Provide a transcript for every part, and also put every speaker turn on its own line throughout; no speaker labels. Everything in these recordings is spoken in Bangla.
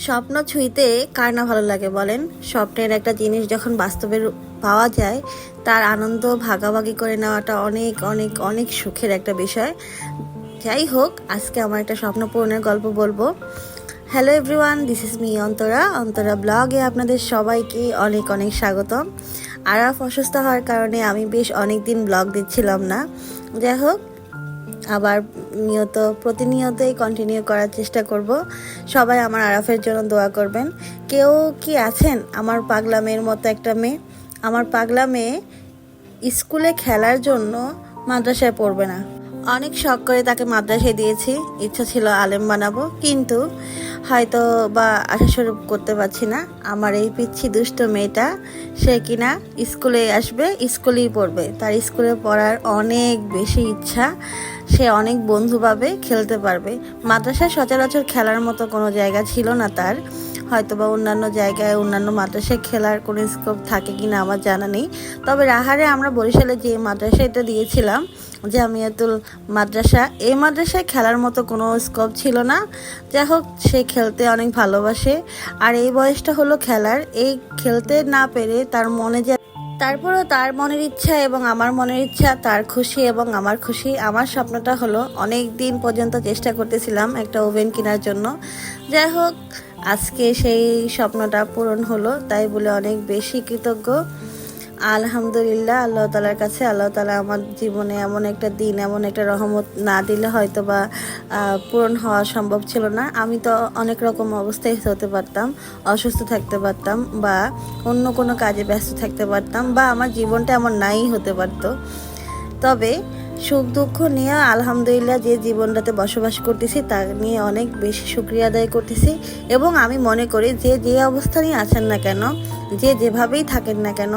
স্বপ্ন ছুঁইতে কার না ভালো লাগে বলেন? স্বপ্নের একটা জিনিস যখন বাস্তবে পাওয়া যায়, তার আনন্দ ভাগাভাগি করে নেওয়াটা অনেক অনেক অনেক সুখের একটা বিষয়। যাই হোক, আজকে আমার একটা স্বপ্ন পূরণের গল্প বলব। Hello everyone this is me Antara. Antara ব্লগে আপনাদের সবাইকে অনেক অনেক স্বাগতম। আরাফ অসুস্থ হওয়ার কারণে আমি বেশ অনেক দিন ব্লগ দিচ্ছিলাম না। যাই হোক, আবার নিয়ত, প্রতিনিয়তই কন্টিনিউ করার চেষ্টা করব। সবাই আমার আরাফের জন্য দোয়া করবেন। কেউ কি আছেন? আমার পাগলা মেয়ের মতো একটা মেয়ে। আমার পাগলা মেয়ে স্কুলে খেলার জন্য মাদ্রাসায় পড়বে না। অনেক শখ করে তাকে মাদ্রাসায় দিয়েছি। ইচ্ছা ছিল আলেম বানাবো, কিন্তু হয়তো বা আশা আশাস্বরূপ করতে পারছি না। আমার এই পিচ্ছি দুষ্ট মেয়েটা, সে কিনা স্কুলে আসবে, স্কুলেই পড়বে। তার স্কুলে পড়ার অনেক বেশি ইচ্ছা। সে অনেক বন্ধু পাবে, খেলতে পারবে। মাদ্রাসায় সচরাচর খেলার মতো কোনো জায়গা ছিল না তার। হয়তো বা অন্যান্য জায়গায় অন্যান্য মাদ্রাসায় খেলার কোনো স্কোপ থাকে কি না আমার জানা নেই। তবে রাহারে আমরা বরিশালে যে মাদ্রাসাটা দিয়েছিলাম, জামিয়াতুল মাদ্রাসা, এই মাদ্রাসায় খেলার মতো কোনো স্কোপ ছিল না। যাই হোক, সে খেলতে অনেক ভালোবাসে। আর এই বয়সটা হলো খেলার। এই খেলতে না পেরে তার মনে যে তারপরও তার মনের ইচ্ছা এবং আমার মনের ইচ্ছা, তার খুশি এবং আমার খুশি। আমার স্বপ্নটা হলো, অনেক দিন পর্যন্ত চেষ্টা করতেছিলাম একটা ওভেন কেনার জন্য। যাই হোক, আজকে সেই স্বপ্নটা পূরণ হলো, তাই বলে অনেক বেশি কৃতজ্ঞ। আলহামদুলিল্লাহ, আল্লাহ তালার কাছে, আল্লাহ তালা আমার জীবনে এমন একটা দিন, এমন একটা রহমত না দিলে হয়তো বা পূরণ হওয়া সম্ভব ছিল না। আমি তো অনেক রকম অবস্থায় হতে পারতাম, অসুস্থ থাকতে পারতাম বা অন্য কোনো কাজে ব্যস্ত থাকতে পারতাম বা আমার জীবনটা এমন নাই হতে পারতো। তবে সুখ দুঃখ নিয়ে আলহামদুলিল্লাহ যে জীবনটাতে বসবাস করতেছি, তা নিয়ে অনেক বেশি শুক্রিয়া আদায় করতেছি। এবং আমি মনে করি যে যে অবস্থানই আছেন না কেন, যে যেভাবেই থাকেন না কেন,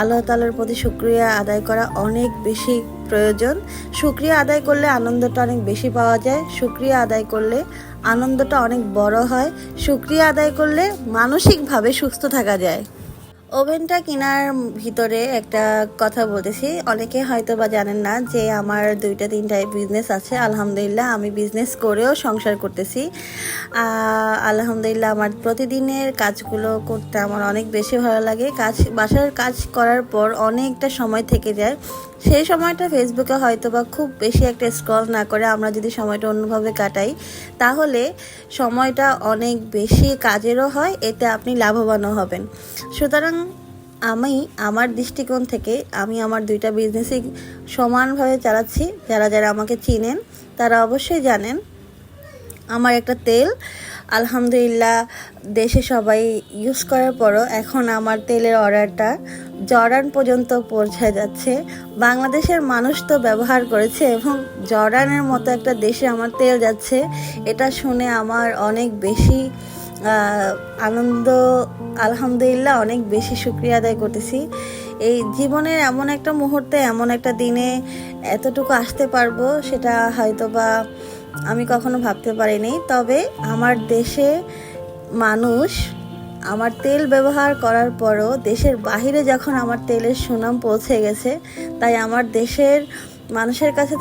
আল্লাহ তালার প্রতি শুক্রিয়া আদায় করা অনেক বেশি প্রয়োজন। শুক্রিয়া আদায় করলে আনন্দটা অনেক বেশি পাওয়া যায়। শুক্রিয়া আদায় করলে আনন্দটা অনেক বড় হয়। শুক্রিয়া আদায় করলে মানসিকভাবে সুস্থ থাকা যায়। ওভেনটা কেনার ভিতরে একটা কথা বলতেছি। অনেকে হয়তো বা জানেন না যে আমার দুইটা তিনটায় বিজনেস আছে। আলহামদুলিল্লাহ আমি বিজনেস করেও সংসার করতেছি। আলহামদুলিল্লাহ আমার প্রতিদিনের কাজগুলো করতে আমার অনেক বেশি ভালো লাগে। কাজ, বাসার কাজ করার পর অনেকটা সময় থেকে যায়। সেই সময়টা ফেসবুকে হয়তো বা খুব বেশি একটা স্ক্রল না করে আমরা যদি সময়টা অন্যভাবে কাটাই, তাহলে সময়টা অনেক বেশি কাজেরও হয়, এতে আপনি লাভবানও হবেন। সুতরাং আমি আমার দৃষ্টিকোণ থেকে আমি আমার দুইটা বিজনেসই সমানভাবে চালাচ্ছি। যারা যারা আমাকে চিনেন, তারা অবশ্যই জানেন, আমার একটা তেল, আলহামদুলিল্লাহ দেশে সবাই ইউজ করার পরও এখন আমার তেলের অর্ডারটা জর্ডান পর্যন্ত পৌঁছে যাচ্ছে। বাংলাদেশের মানুষ তো ব্যবহার করেছে এবং জর্ডানের মতো একটা দেশে আমার তেল যাচ্ছে। এটা শুনে আমার অনেক বেশি আনন্দ, আলহামদুলিল্লাহ অনেক বেশি শুক্রিয়া আদায় করতেছি। এই জীবনের এমন একটা মুহূর্তে, এমন একটা দিনে এতটুকু আসতে পারব সেটা হয়তো বা আমি কখনো ভাবতে পারিনি। তবে আমার দেশে মানুষ আমার তেল ব্যবহার করার পরও দেশের বাহিরে যখন আমার তেলের সুনাম পৌঁছে গেছে, তাই আমার দেশের মানুষের কাছে